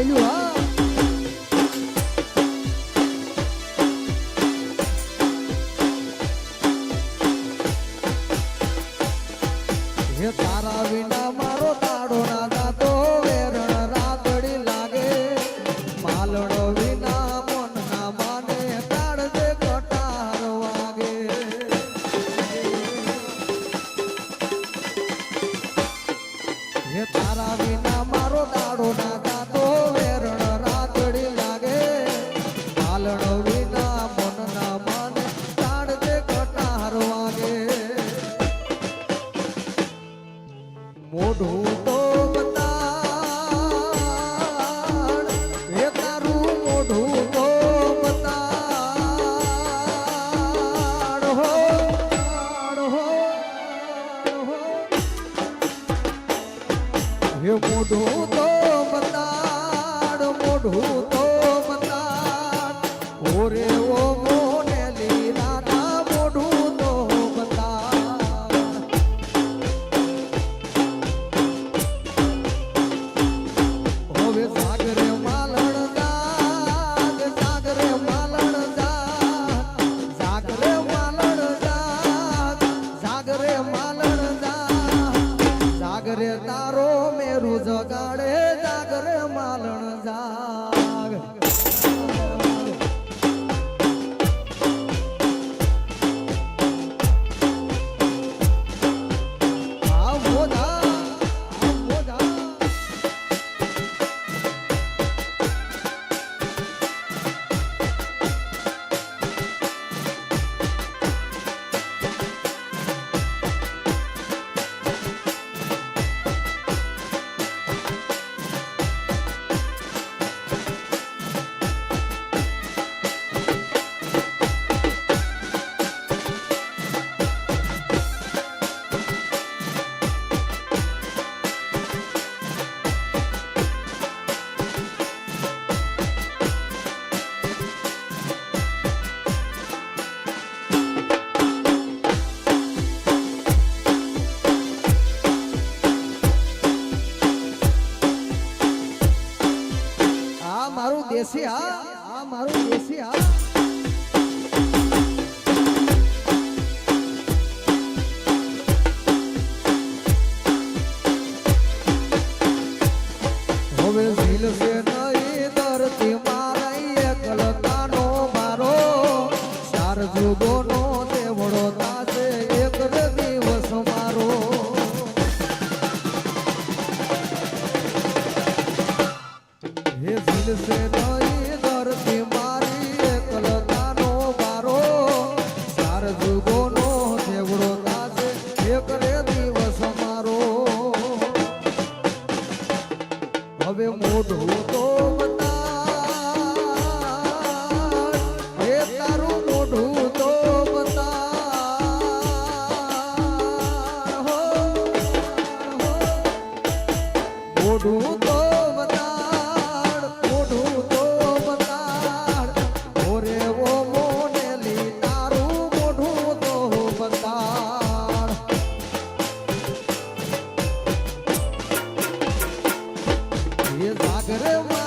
આવેલું હા. તારા વિના મારો તાડો ના મોઢું કરી હા હવે ઝીલ છે હવે મોઢું તો બતા મોઢું Will